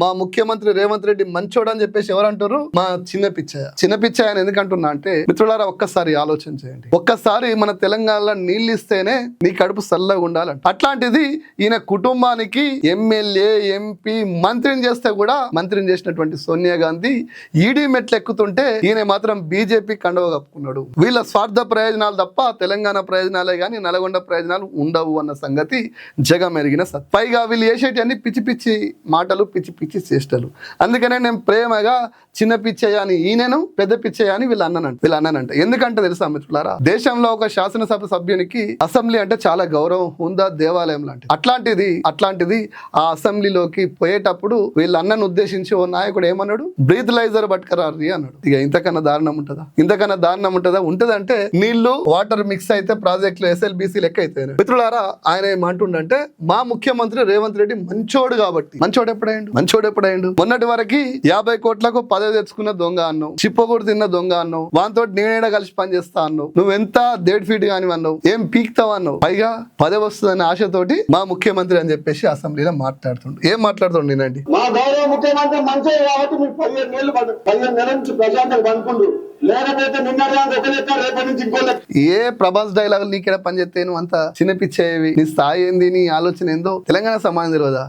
మా ముఖ్యమంత్రి రేవంత్ రెడ్డి మంచోడు అని చెప్పేసి ఎవరు అంటారు మా చిన్న పిచ్చయ్య. చిన్న పిచ్చయ్య అని ఎందుకంటున్నా అంటే మిత్రులారా ఒక్కసారి ఆలోచన చేయండి. ఒక్కసారి మన తెలంగాణలో నీళ్ళు ఇస్తేనే నీ కడుపు చల్లగా ఉండాలంట. అట్లాంటిది ఈయన కుటుంబానికి ఎమ్మెల్యే ఎంపీ మంత్రిని చేస్తే కూడా మంత్రిని చేసినటువంటి సోనియా గాంధీ ఈడీ మెట్లు ఎక్కుతుంటే ఈయన మాత్రం బీజేపీ కండవ కప్పుకున్నాడు. వీళ్ళ స్వార్థ ప్రయోజనాలు తప్ప తెలంగాణ ప్రయోజనాలే కానీ నల్గొండ ప్రయోజనాలు ఉండవు అన్న సంగతి జగం ఎరిగిన సత్ పైగా వీళ్ళు చేసేటి అన్ని పిచ్చి పిచ్చి మాటలు పిచ్చి పిచ్చి చేష్టలు. అందుకనే నేను ప్రేమగా చిన్న పిచ్చయ్య అని ఈయనను పెద్ద పిచ్చయ్య అని వీళ్ళు అన్నానంట వీళ్ళు అన్నానంట ఎందుకంటే తెలుసా మిత్రులారా? దేశంలో ఒక శాసనసభ సభ్యునికి అసెంబ్లీ అంటే చాలా గౌరవం ఉందా దేవాలయం లాంటిది. అట్లాంటిది అట్లాంటిది ఆ అసెంబ్లీలోకి పోయేటప్పుడు వీళ్ళ అన్నను ఉద్దేశించి ఓ నాయకుడు ఏమన్నాడు? బ్రీత్లైజర్ పట్టుకరారి అన్నాడు. ఇక ఇంతకన్నా దారుణం ఉంటుందా? ఇంతకన్నా దారుణం ఉంటుందా? ఉంటదంటే నీళ్ళు వాటర్ మిక్స్ అయితే ప్రాజెక్టులు ఎస్ఎల్బిసి లెక్క అయితే మిత్రులారా ఆయన ఏమంటుండంటే మా ముఖ్యమంత్రి రేవంత్ రెడ్డి మంచోడు కాబట్టి. మంచోడు ఎప్పుడైండు? మంచోడు ఎప్పుడైండు మొన్నటి వరకు యాభై కోట్లకు పదవి తెచ్చుకున్న దొంగ అన్నావు. చిప్పకూడు తిన్న దొంగ అన్నావు. వాంతో నేనేడ కలిసి పనిచేస్తా అన్నావు. నువ్వెంత డేట్ ఫీట్ కాని అన్నావు. ఏం పీక్తావు అన్నావు. పైగా పదవి వస్తుందనే ఆశతోటి మా ముఖ్యమంత్రి అని చెప్పేసి అసెంబ్లీలో మాట్లాడుతుండు. ఏం మాట్లాడుతుండు నేనండి? మా గౌరవ ముఖ్యమంత్రి కాబట్టి పదిహేను నెలలు పదిహేను నెలల నుంచి ఏ ప్రభాస్ డైలాగులు నీకెడ పనిచేస్తే నువ్వు అంత చిన్న పిచ్చేవి నీ స్థాయి ఏంది? నీ ఆలోచన ఏందో? తెలంగాణ సమాజం తెలియదా?